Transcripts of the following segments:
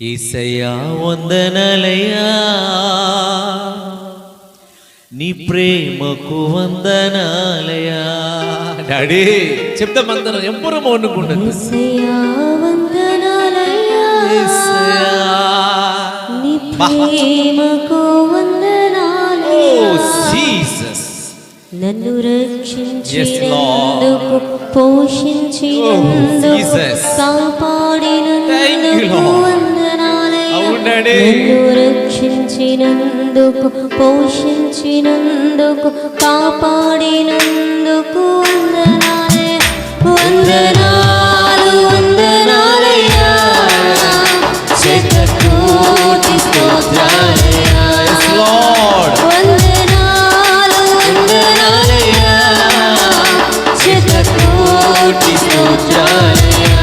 இசையா ಒಂದ ನಲೆಯ నీ ప్రేమకు వందనాలయా డాడీ చెప్తా మందరం ఎంపరం వండుకుంటుంది ప్రేమకు నన్ను రక్షించినందుకు పోషించినందుకు కాపాడినందుకు రక్షించండి రక్షించినందుకు పోషించినందుకు కాపాడినందుకు వందనాలే వందనాలు వందనాలయ్యా. శతకోటి స్తోత్రాలయ్యా. వందనాలు వందనాలయ్యా. శతకోటి స్తోత్రాలయ్యా.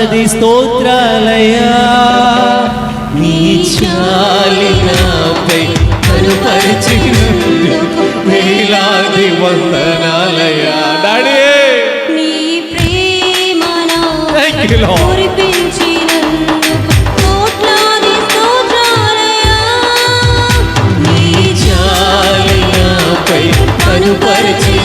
కోట్లాది స్తోత్రాలయ్యా. నీ చాలి నాపై కనుపరిచినందుకు వేలాది వందనాలయ్యా. డాడీ! నీ ప్రేమ నీ చాలి నాపై కనుపరిచి